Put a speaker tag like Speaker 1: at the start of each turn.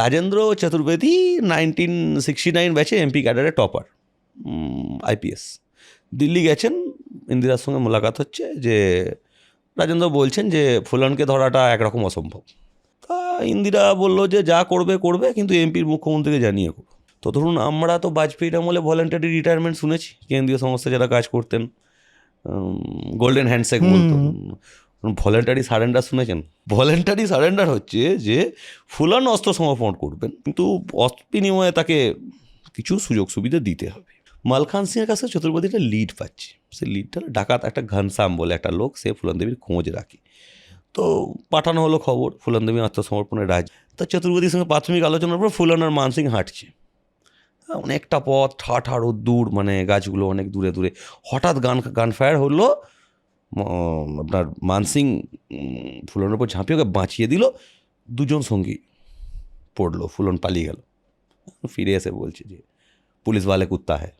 Speaker 1: Rajendra Chaturvedi nineteen sixty nine ব্যাচে MP ক্যাডারের topper IPS. Delhi গেছেন, ইন্দিরার সঙ্গে মোলাকাত হচ্ছে যে রাজেন্দ্র বলছেন যে ফুলনকে ধরাটা একরকম অসম্ভব। তা ইন্দিরা বলল যে যা করবে করবে, কিন্তু এমপির মুখ্যমন্ত্রীকে জানিয়ে করো। তো ধরুন আমরা তো বাজপেয়ীর আমলে ভলেন্টারি রিটায়ারমেন্ট শুনেছি, কেন্দ্রীয় সংস্থা যারা কাজ করতেন গোল্ডেন হ্যান্ডশেক বলতো। ভলেন্টারি সারেন্ডার শুনেছেন? ভলেন্টারি সারেন্ডার হচ্ছে যে ফুলান অস্ত্র সমর্পণ করবেন, কিন্তু বিনিময়ে তাকে কিছু সুযোগ সুবিধা দিতে হবে। মালখান সিংয়ের কাছে চতুর্পতি একটা লিড পাচ্ছে। সে লিডটা ডাকাত, একটা ঘনশ্যাম বলে একটা লোক, সে ফুলান দেবীর খোঁজ রাখে। তো পাঠানো হলো খবর, ফুলান দেবী আত্মসমর্পণের রাজ। তা চতুর্পতির সঙ্গে প্রাথমিক আলোচনার পর ফুলান আর মানসিং হাঁটছে। অনেকটা পথ, ঠাট ঠাট দূর মানে গাছগুলো অনেক দূরে দূরে। হঠাৎ গান গান ফায়ার হলো আপনার মানসিং উম, ফুলনের উপর ঝাঁপিয়ে ওকে বাঁচিয়ে দিল দুজন সঙ্গী পড়লো ফুলন পালিয়ে গেল ফিরে এসে বলছে যে পুলিশ वाले কুত্তা হ্যায়